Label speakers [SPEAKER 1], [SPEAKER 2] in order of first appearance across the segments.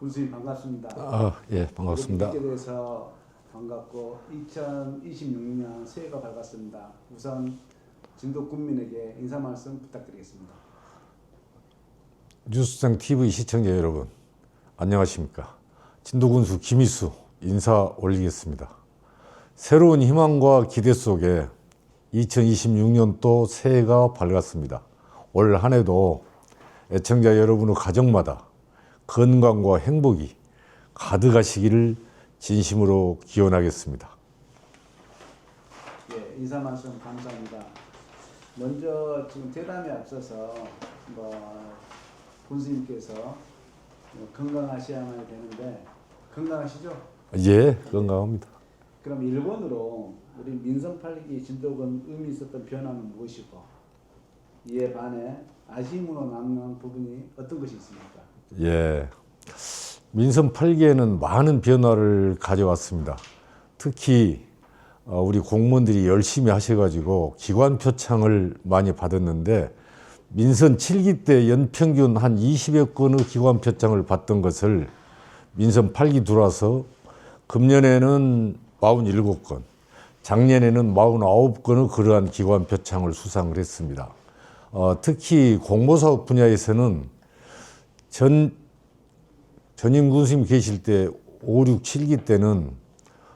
[SPEAKER 1] 군수님 반갑습니다.
[SPEAKER 2] 아, 예, 반갑습니다.
[SPEAKER 1] 이렇게 돼서 반갑고 2026년 새해가 밝았습니다. 우선 진도 군민에게 인사 말씀 부탁드리겠습니다.
[SPEAKER 2] 뉴스장 TV 시청자 여러분, 안녕하십니까? 진도 군수 김희수 인사 올리겠습니다. 새로운 희망과 기대 속에 2026년도 새해가 밝았습니다. 올 한 해도 애청자 여러분의 가정마다 건강과 행복이 가득하시기를 진심으로 기원하겠습니다.
[SPEAKER 1] 예, 인사 말씀 감사합니다. 먼저 지금 대담에 앞서서 뭐 군수님께서 뭐 건강하셔야만 되는데 건강하시죠?
[SPEAKER 2] 예, 건강합니다.
[SPEAKER 1] 그럼 일본으로 우리 민선 8기 진도군 의미 있었던 변화는 무엇이고 이에 반해 아쉬움으로 남는 부분이 어떤 것이 있습니까?
[SPEAKER 2] 예. 민선 8기에는 많은 변화를 가져왔습니다. 특히 어, 우리 공무원들이 열심히 하셔가지고 기관 표창을 많이 받았는데 민선 7기 때 연평균 한 20여 건의 기관 표창을 받던 것을 민선 8기 들어와서 금년에는 47건, 작년에는 49건의 그러한 기관 표창을 수상을 했습니다. 어, 특히 공모사업 분야에서는 전 전임 군수님 계실 때 5, 6, 7기 때는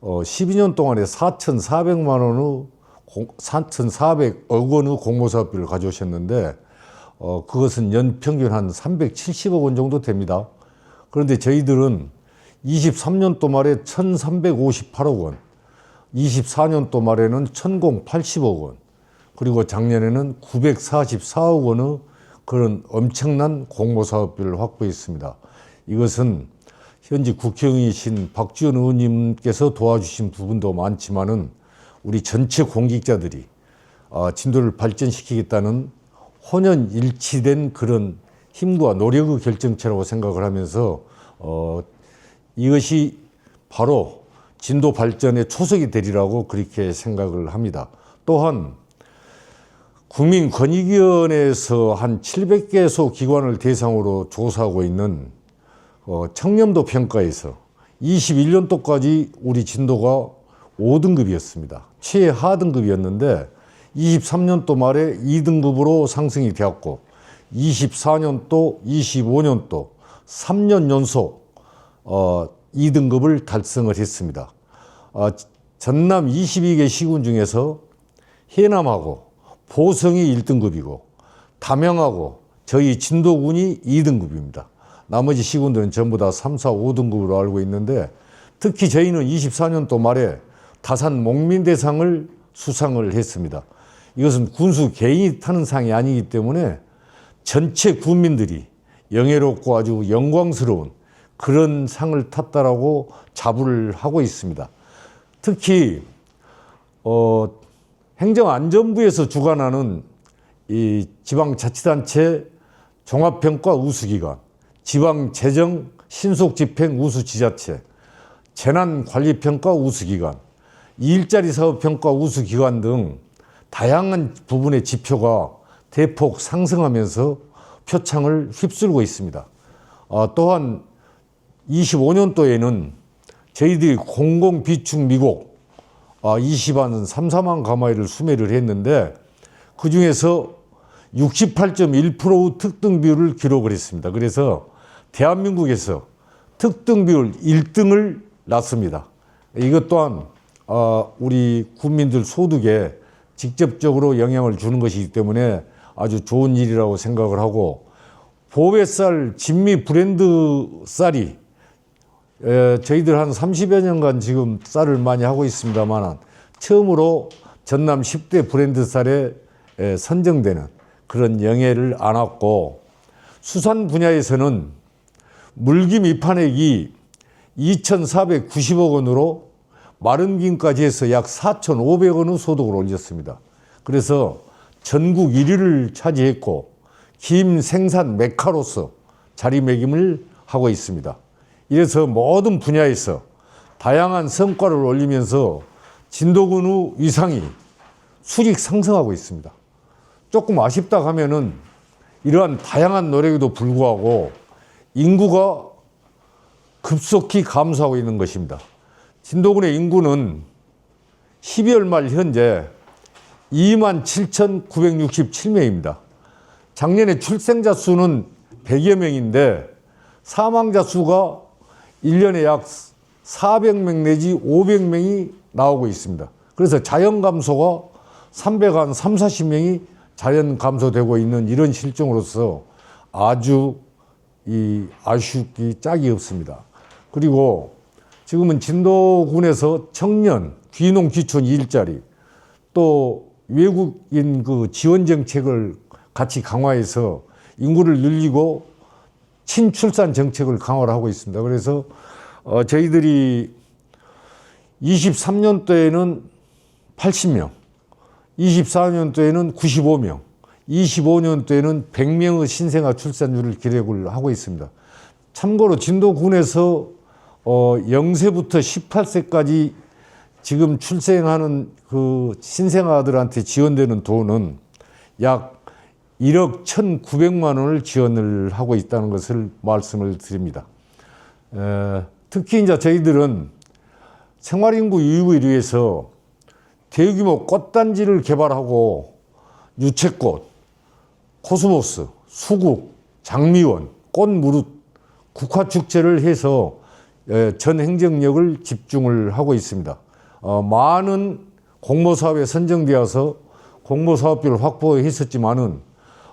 [SPEAKER 2] 어, 12년 동안에 4,400만 원의 공, 4,400억 원의 공모사업비를 가져오셨는데 어, 그것은 연 평균 한 370억 원 정도 됩니다. 그런데 저희들은 23년도 말에 1,358억 원, 24년도 말에는 1,080억 원, 그리고 작년에는 944억 원의 그런 엄청난 공모사업비를 확보했습니다. 이것은 현재 국회의원이신 박지원 의원님께서 도와주신 부분도 많지만은 우리 전체 공직자들이 아, 진도를 발전시키겠다는 혼연 일치된 그런 힘과 노력의 결정체라고 생각을 하면서 어, 이것이 바로 진도 발전의 초석이 되리라고 그렇게 생각을 합니다. 또한 국민권익위원회에서 한 700개소 기관을 대상으로 조사하고 있는 어, 청렴도 평가에서 21년도까지 우리 진도가 5등급이었습니다. 최하 등급이었는데 23년도 말에 2등급으로 상승이 되었고 24년도, 25년도 3년 연속 어, 2등급을 달성을 했습니다. 어, 전남 22개 시군 중에서 해남하고 보성이 1등급이고 담양하고 저희 진도군이 2등급입니다. 나머지 시군들은 전부 다 3, 4, 5등급으로 알고 있는데 특히 저희는 24년도 말에 다산 목민대상을 수상을 했습니다. 이것은 군수 개인이 타는 상이 아니기 때문에 전체 군민들이 영예롭고 아주 영광스러운 그런 상을 탔다라고 자부를 하고 있습니다. 특히 어, 행정안전부에서 주관하는 이 지방자치단체 종합평가 우수기관, 지방재정 신속집행 우수지자체, 재난관리평가 우수기관, 일자리 사업평가 우수기관 등 다양한 부분의 지표가 대폭 상승하면서 표창을 휩쓸고 있습니다. 아, 또한 25년도에는 저희들이 공공비축 미국 아, 20안 3, 4만 가마이를 수매를 했는데 그 중에서 68.1%의 특등 비율을 기록을 했습니다. 그래서 대한민국에서 특등 비율 1등을 났습니다. 이것 또한 어, 우리 국민들 소득에 직접적으로 영향을 주는 것이기 때문에 아주 좋은 일이라고 생각을 하고 보배쌀 진미 브랜드 쌀이 에, 저희들 한 30여 년간 지금 쌀을 많이 하고 있습니다만 처음으로 전남 10대 브랜드 쌀에 에, 선정되는 그런 영예를 안았고 수산 분야에서는 물김 입판액이 2,490억 원으로 마른 김까지 해서 약 4,500원 의 소득을 올렸습니다. 그래서 전국 1위를 차지했고 김 생산 메카로서 자리매김을 하고 있습니다. 이래서 모든 분야에서 다양한 성과를 올리면서 진도군의 위상이 수직 상승하고 있습니다. 조금 아쉽다 하면은 이러한 다양한 노력에도 불구하고 인구가 급속히 감소하고 있는 것입니다. 진도군의 인구는 12월 말 현재 2만 7,967명입니다. 작년에 출생자 수는 100여 명인데 사망자 수가 1년에 약 400명 내지 500명이 나오고 있습니다. 그래서 자연 감소가 300한 3, 40명이 자연 감소되고 있는 이런 실정으로서 아주 이 아쉽기 짝이 없습니다. 그리고 지금은 진도군에서 청년, 귀농, 귀촌 일자리 또 외국인 그 지원 정책을 같이 강화해서 인구를 늘리고 친출산 정책을 강화를 하고 있습니다. 그래서 어, 저희들이 23년도에는 80명, 24년도에는 95명, 25년도에는 100명의 신생아 출산율을 기록을 하고 있습니다. 참고로 진도군에서 어, 0세부터 18세까지 지금 출생하는 그 신생아들한테 지원되는 돈은 약 1억 1,900만 원을 지원을 하고 있다는 것을 말씀을 드립니다. 에, 특히 이제 저희들은 생활인구 유입을 위해서 대규모 꽃단지를 개발하고 유채꽃, 코스모스, 수국, 장미원, 꽃무릇, 국화축제를 해서 에, 전 행정력을 집중을 하고 있습니다. 어, 많은 공모사업에 선정되어서 공모사업비를 확보했었지만은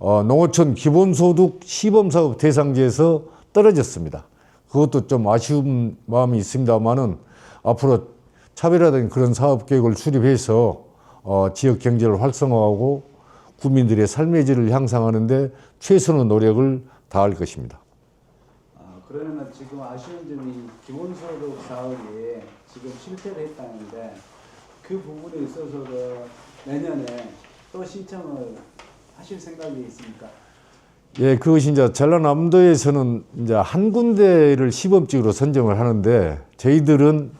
[SPEAKER 2] 어, 농어촌 기본소득 시범사업 대상지에서 떨어졌습니다. 그것도 좀 아쉬운 마음이 있습니다만은 앞으로 차별화된 그런 사업 계획을 수립해서 어, 지역 경제를 활성화하고 국민들의 삶의 질을 향상하는데 최선의 노력을 다할 것입니다.
[SPEAKER 1] 아, 그러면 지금 아쉬운 점이 기본소득 사업이 지금 실패를 했다는데 그 부분에 있어서도 내년에 또 신청을 하실 생각이 있습니까?
[SPEAKER 2] 예, 그것이 이제 전라남도에서는 이제 한 군데를 시범지구로 선정을 하는데 저희들은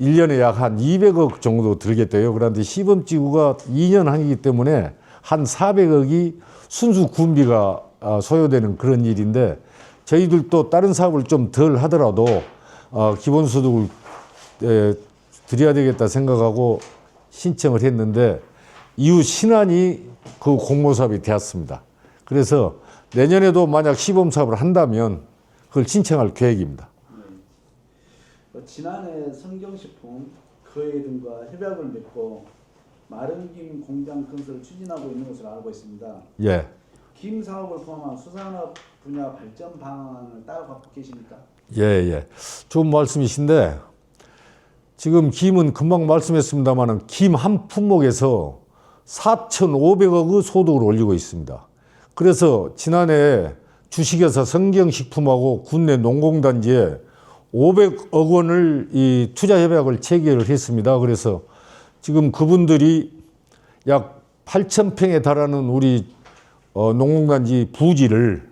[SPEAKER 2] 1년에 약 한 200억 정도 들겠대요. 그런데 시범지구가 2년 한이기 때문에 한 400억이 순수 군비가 아, 소요되는 그런 일인데 저희들도 다른 사업을 좀 덜 하더라도 어, 기본소득을 에, 드려야 되겠다 생각하고 신청을 했는데 이후 신안이 그 공모 사업이 되었습니다. 그래서 내년에도 만약 시범 사업을 한다면 그걸 신청할 계획입니다.
[SPEAKER 1] 어, 지난해 성경식품 거래 등과 협약을 맺고 마른 김 공장 건설을 추진하고 있는 것으로 알고 있습니다.
[SPEAKER 2] 예.
[SPEAKER 1] 김 사업을 포함한 수산업 분야 발전 방안을 따라가고 계십니까?
[SPEAKER 2] 예, 예. 좋은 말씀이신데 지금 김은 금방 말씀했습니다만은 김 한 품목에서 4,500억의 소득을 올리고 있습니다. 그래서 지난해 주식회사 성경식품하고 국내 농공단지에 500억 원을 이 투자 협약을 체결을 했습니다. 그래서 지금 그분들이 약 8,000평에 달하는 우리 어, 농공단지 부지를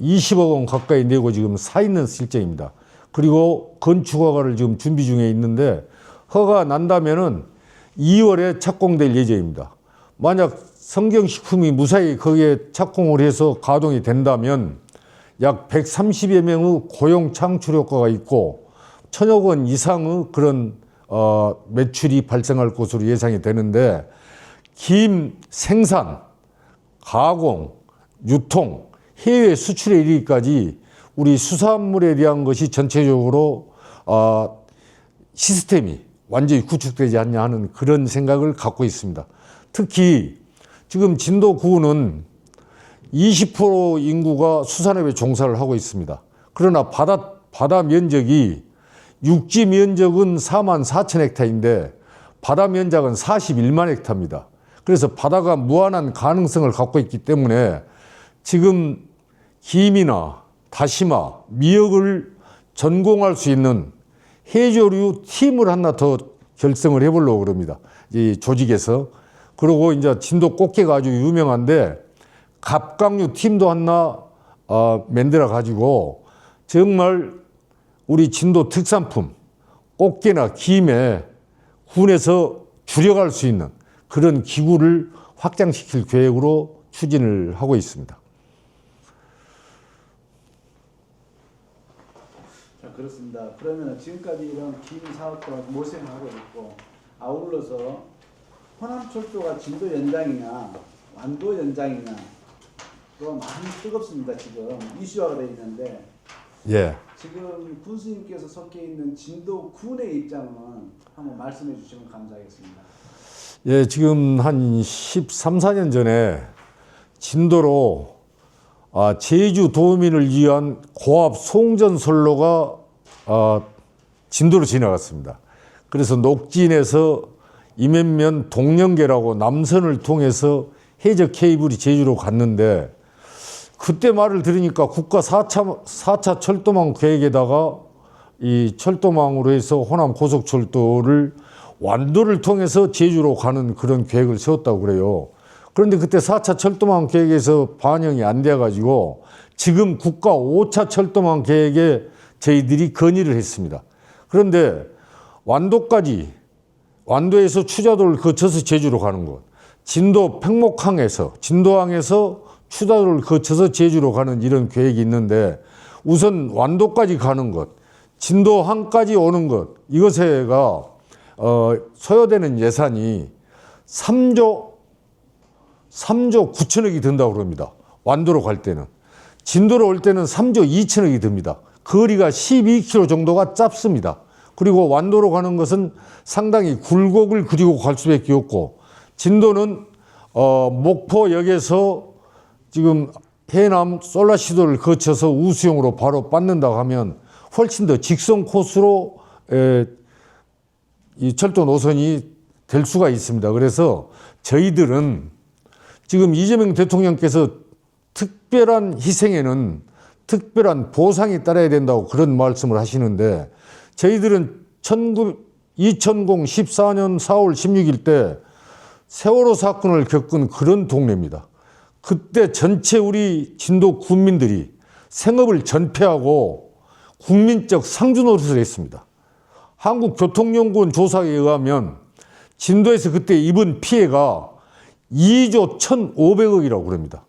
[SPEAKER 2] 20억 원 가까이 내고 지금 사 있는 실정입니다. 그리고 건축 허가를 지금 준비 중에 있는데 허가 난다면은 2월에 착공될 예정입니다. 만약 성경식품이 무사히 거기에 착공을 해서 가동이 된다면 약 130여 명의 고용 창출 효과가 있고 천억 원 이상의 그런 어, 매출이 발생할 것으로 예상이 되는데 김 생산, 가공, 유통, 해외 수출에 이르기까지 우리 수산물에 대한 것이 전체적으로 어, 시스템이 완전히 구축되지 않냐 하는 그런 생각을 갖고 있습니다. 특히 지금 진도구는 20% 인구가 수산업에 종사를 하고 있습니다. 그러나 바다, 바다 면적이 육지 면적은 4만 4천 헥타인데 바다 면적은 41만 헥타입니다. 그래서 바다가 무한한 가능성을 갖고 있기 때문에 지금 김이나 다시마, 미역을 전공할 수 있는 해조류 팀을 하나 더 결성을 해보려고 그럽니다. 이 조직에서. 그리고 이제 진도 꽃게가 아주 유명한데 갑각류 팀도 하나 어, 만들어 가지고 정말 우리 진도 특산품 꽃게나 김에 군에서 줄여갈 수 있는 그런 기구를 확장시킬 계획으로 추진을 하고 있습니다.
[SPEAKER 1] 자, 그렇습니다. 그러면 지금까지 이런 긴 사업도 모색하고 있고 아울러서 호남철도가 진도 연장이냐 완도 연장이냐 또 많이 뜨겁습니다. 지금 이슈화가 되어 있는데
[SPEAKER 2] 예.
[SPEAKER 1] 지금 군수님께서 섞여 있는 진도 군의 입장은 한번 말씀해 주시면 감사하겠습니다.
[SPEAKER 2] 예, 지금 한 13, 14년 전에 진도로 아, 제주 도민을 위한 고압 송전선로가 아, 진도로 지나갔습니다. 그래서 녹진에서 이면면 동령계라고 남선을 통해서 해적 케이블이 제주로 갔는데 그때 말을 들으니까 국가 4차, 4차 철도망 계획에다가 이 철도망으로 해서 호남 고속철도를 완도를 통해서 제주로 가는 그런 계획을 세웠다고 그래요. 그런데 그때 4차 철도망 계획에서 반영이 안 돼가지고 지금 국가 5차 철도망 계획에 저희들이 건의를 했습니다. 그런데 완도까지 완도에서 추자도를 거쳐서 제주로 가는 것, 진도 팽목항에서 진도항에서 추자도를 거쳐서 제주로 가는 이런 계획이 있는데 우선 완도까지 가는 것, 진도항까지 오는 것 이것에가 어, 소요되는 예산이 3조 3조 9천억이 든다고 그럽니다. 완도로 갈 때는. 진도로 올 때는 3조 2천억이 듭니다. 거리가 12km 정도가 짧습니다. 그리고 완도로 가는 것은 상당히 굴곡을 그리고 갈 수밖에 없고 진도는 어, 목포역에서 지금 해남 솔라시도를 거쳐서 우수용으로 바로 받는다고 하면 훨씬 더 직선 코스로 에, 이 철도 노선이 될 수가 있습니다. 그래서 저희들은 지금 이재명 대통령께서 특별한 희생에는 특별한 보상이 따라야 된다고 그런 말씀을 하시는데 저희들은 2014년 4월 16일 때 세월호 사건을 겪은 그런 동네입니다. 그때 전체 우리 진도 군민들이 생업을 전폐하고 국민적 상주 노릇을 했습니다. 한국교통연구원 조사에 의하면 진도에서 그때 입은 피해가 2조 1,500억이라고 그럽니다.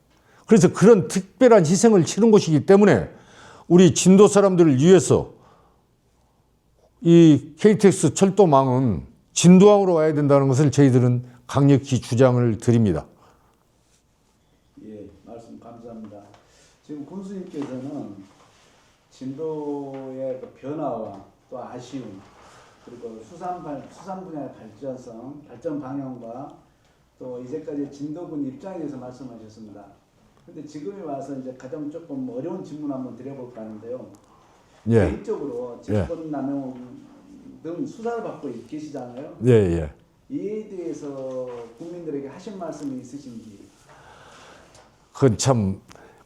[SPEAKER 2] 그래서 그런 특별한 희생을 치른 곳이기 때문에 우리 진도 사람들을 위해서 이 KTX 철도망은 진도항으로 와야 된다는 것을 저희들은 강력히 주장을 드립니다.
[SPEAKER 1] 예, 말씀 감사합니다. 지금 군수님께서는 진도의 그 변화와 또 아쉬움 그리고 수산 발, 수산 분야의 발전성, 발전 방향과 또 이제까지 진도군 입장에 대해서 말씀하셨습니다. 근데 지금에 와서 이제 가장 조금 어려운 질문 한번 드려볼까 하는데요.
[SPEAKER 2] 예,
[SPEAKER 1] 개인적으로 직권 남용 등 수사를 받고 계시잖아요.
[SPEAKER 2] 예, 예.
[SPEAKER 1] 이에 대해서 국민들에게 하신 말씀이 있으신지.
[SPEAKER 2] 그건 참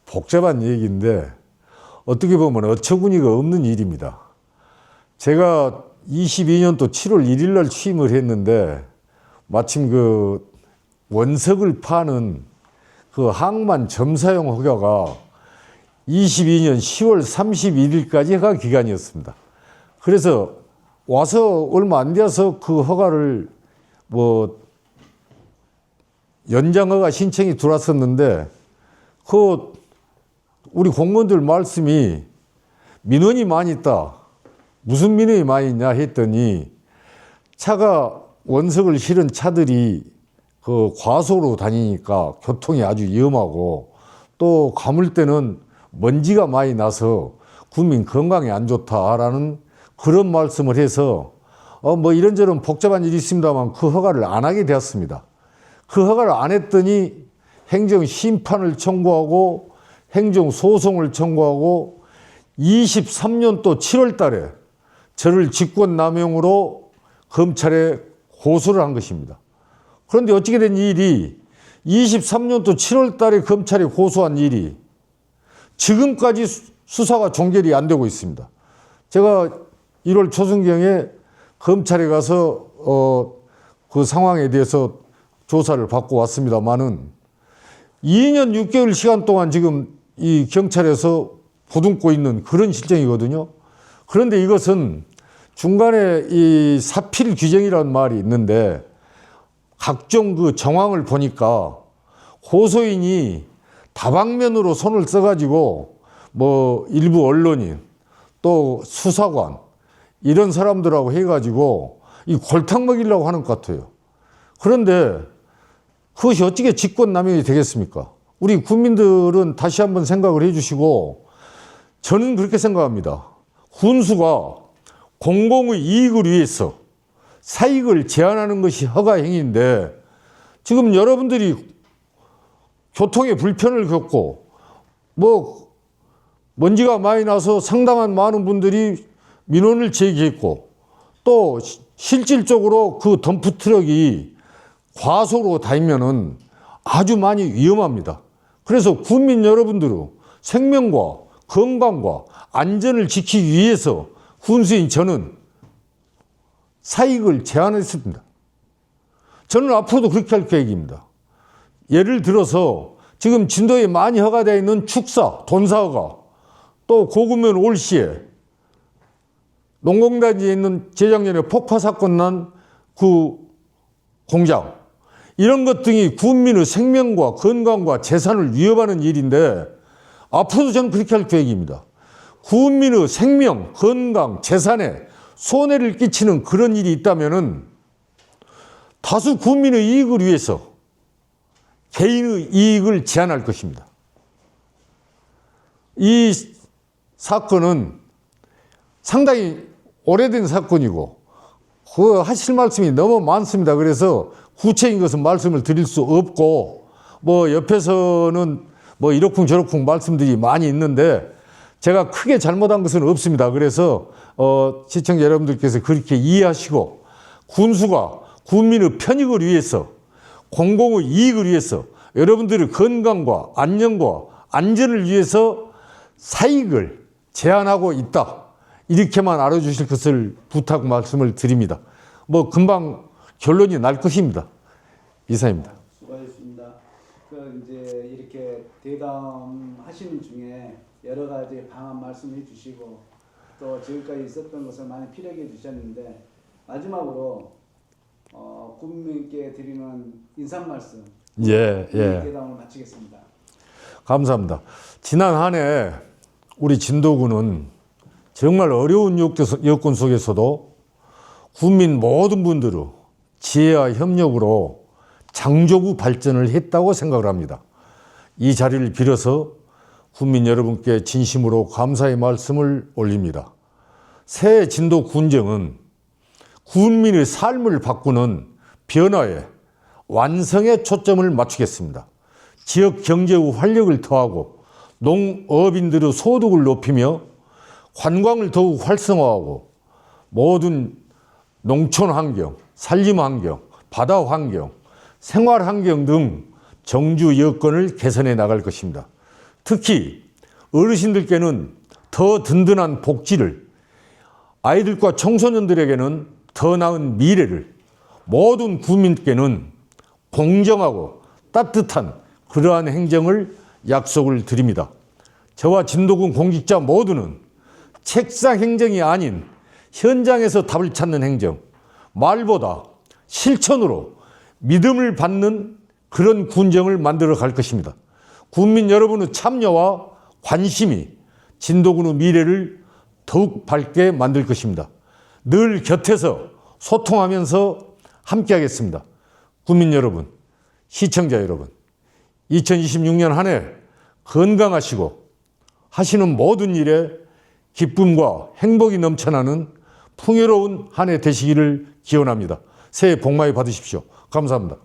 [SPEAKER 2] 복잡한 얘기인데 어떻게 보면 어처구니가 없는 일입니다. 제가 22년도 7월 1일 날 취임을 했는데 마침 그 원석을 파는 그 항만 점사용 허가가 22년 10월 31일까지가 기간이었습니다. 그래서 와서 얼마 안 돼서 그 허가를 뭐 연장허가 신청이 들어왔었는데 그 우리 공무원들 말씀이 민원이 많이 있다. 무슨 민원이 많이 있냐 했더니 차가 원석을 실은 차들이 그 과속으로 다니니까 교통이 아주 위험하고 또 가물 때는 먼지가 많이 나서 국민 건강에 안 좋다라는 그런 말씀을 해서 어 뭐 이런저런 복잡한 일이 있습니다만 그 허가를 안 하게 되었습니다. 그 허가를 안 했더니 행정 심판을 청구하고 행정 소송을 청구하고 23년도 7월 달에 저를 직권 남용으로 검찰에 고소를 한 것입니다. 그런데 어떻게 된 일이 23년도 7월 달에 검찰에 고소한 일이 지금까지 수- 수사가 종결이 안 되고 있습니다. 제가 1월 초순경에 검찰에 가서 어, 그 상황에 대해서 조사를 받고 왔습니다만은 2년 6개월 시간 동안 지금 이 경찰에서 보듬고 있는 그런 실정이거든요. 그런데 이것은 중간에 이 사필 규정이라는 말이 있는데 각종 그 정황을 보니까 고소인이 다방면으로 손을 써가지고 뭐 일부 언론인 또 수사관 이런 사람들하고 해가지고 이 골탕 먹이려고 하는 것 같아요. 그런데 그것이 어떻게 직권남용이 되겠습니까? 우리 국민들은 다시 한번 생각을 해주시고 저는 그렇게 생각합니다. 군수가 공공의 이익을 위해서 사익을 제한하는 것이 허가 행위인데 지금 여러분들이 교통에 불편을 겪고 뭐 먼지가 많이 나서 상당한 많은 분들이 민원을 제기했고 또 시- 실질적으로 그 덤프 트럭이 과속으로 다니면은 아주 많이 위험합니다. 그래서 국민 여러분들은 생명과 건강과 안전을 지키기 위해서 군수인 저는 사익을 제한했습니다. 저는 앞으로도 그렇게 할 계획입니다. 예를 들어서 지금 진도에 많이 허가되어 있는 축사, 돈사허가 또 고구면 올시에 농공단지에 있는 재작년에 폭파 사건 난 그 공장 이런 것 등이 국민의 생명과 건강과 재산을 위협하는 일인데 앞으로도 저는 그렇게 할 계획입니다. 국민의 생명, 건강, 재산에 손해를 끼치는 그런 일이 있다면은 다수 국민의 이익을 위해서 개인의 이익을 제한할 것입니다. 이 사건은 상당히 오래된 사건이고 그 하실 말씀이 너무 많습니다. 그래서 구체인 것은 말씀을 드릴 수 없고 뭐 옆에서는 뭐 이러쿵 저러쿵 말씀들이 많이 있는데 제가 크게 잘못한 것은 없습니다. 그래서 어 시청자 여러분들께서 그렇게 이해하시고 군수가 국민의 편익을 위해서 공공의 이익을 위해서 여러분들의 건강과 안녕과 안전을 위해서 사익을 제한하고 있다. 이렇게만 알아주실 것을 부탁 말씀을 드립니다. 뭐 금방 결론이 날 것입니다. 이사입니다.
[SPEAKER 1] 수고하셨습니다. 그 이제 이렇게 대담하시는 중에 여러 가지 방안 말씀해 주시고 또 지금까지 있었던 것을 많이 피력해 주셨는데 마지막으로 어, 국민께 드리는 인사 말씀
[SPEAKER 2] 예, 예.
[SPEAKER 1] 대담을 마치겠습니다.
[SPEAKER 2] 감사합니다. 지난 한 해 우리 진도군은 정말 어려운 여건- 속에서도 국민 모든 분들의 지혜와 협력으로 장조구 발전을 했다고 생각을 합니다. 이 자리를 빌어서 국민 여러분께 진심으로 감사의 말씀을 올립니다. 새 진도 군정은 국민의 삶을 바꾸는 변화에 완성에 초점을 맞추겠습니다. 지역 경제의 활력을 더하고 농업인들의 소득을 높이며 관광을 더욱 활성화하고 모든 농촌 환경, 산림 환경, 바다 환경, 생활 환경 등 정주 여건을 개선해 나갈 것입니다. 특히 어르신들께는 더 든든한 복지를 아이들과 청소년들에게는 더 나은 미래를 모든 국민께는 공정하고 따뜻한 그러한 행정을 약속을 드립니다. 저와 진도군 공직자 모두는 책상 행정이 아닌 현장에서 답을 찾는 행정, 말보다 실천으로 믿음을 받는 그런 군정을 만들어 갈 것입니다. 국민 여러분의 참여와 관심이 진도군의 미래를 더욱 밝게 만들 것입니다. 늘 곁에서 소통하면서 함께 하겠습니다. 국민 여러분, 시청자 여러분, 2026년 한 해 건강하시고 하시는 모든 일에 기쁨과 행복이 넘쳐나는 풍요로운 한 해 되시기를 기원합니다. 새해 복 많이 받으십시오. 감사합니다.